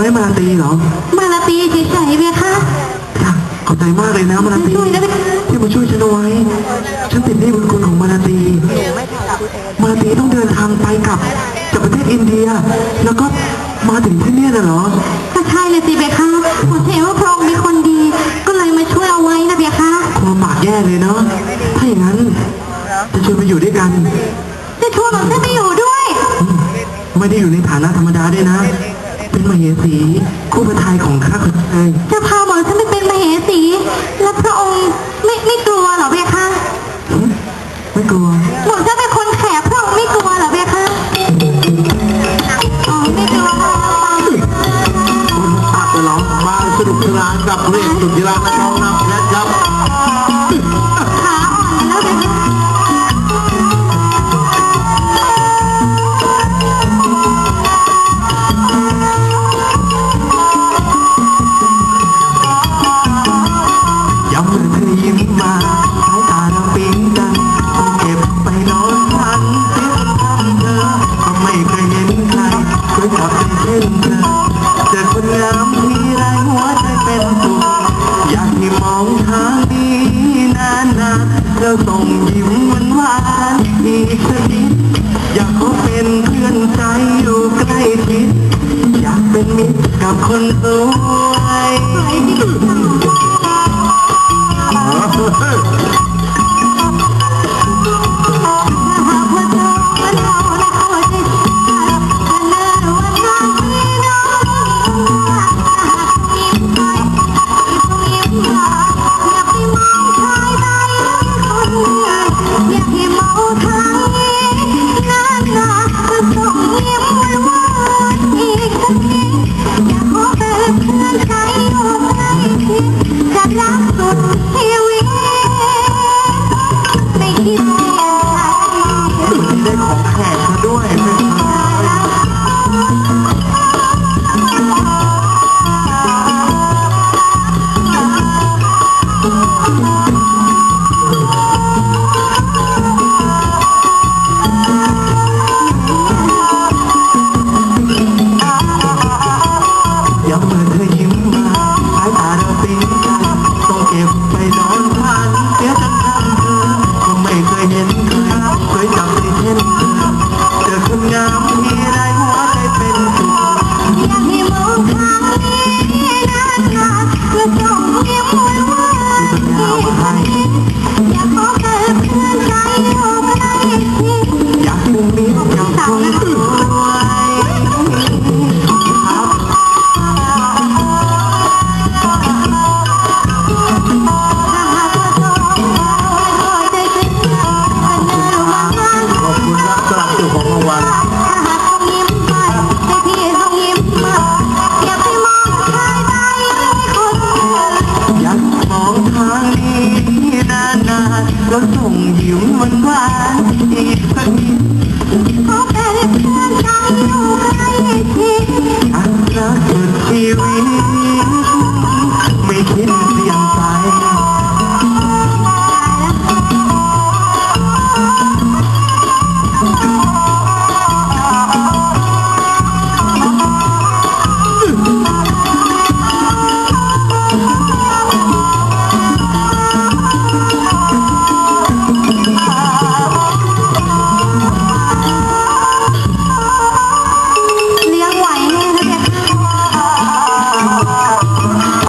ว้มาลาตีเหรอมาลาตีเฉยๆเบียค่ะจ้ะขอบใจมากเลยนะมาลาตีช่วยนะที่มาช่วยฉันเอาไว้ฉันติดหนี้บุญคุณของมาลาตี มาลาตีต้องเดินทางไปกลับจากประเทศอินเดีย แล้วก็มาถึงที่เนี่ยน่ะเหรอก็ใช่เลยสิเบียค่ะผมเห็นว่าพระองค์เป็นคนดี ก็เลยมาช่วยเอาไว้นะเบียค่ะคงลำบากแย่เลยเนาะถ้าอย่างนั้นจะชวนไปอยู่ด้วยกัน จะชวนผมจะไปอยู่ด้วย ไม่ได้อยู่ในฐานะธรรมดาด้วยนะ เป็นมเหสีคู่พระทัยของข้าคนไทยจะพาหมอฉันไปเป็นมเหสี แล้วพระองค์ไม่ไม่กลัวเหรอเบียค่ะไม่กลัวหมอจะเป็นคนแขกพระองค์ไม่กลัวเหรอเบียค่ะอ๋อไม่กลัวค่ะคนปากจะร้องมาสนุกสนานกับเพลงสุดที่รักน้องนำและครับ อคนงามทีไรหัวใจเป็นสุขอยากให้มองทางนี้นานๆแล้วส่งยิ้มหวานหวานอีกสักนิดอยากขอเป็นเพื่อนใจอยู่ใกล้ชิดอยากเป็นมิตรกับคนสวย นี้น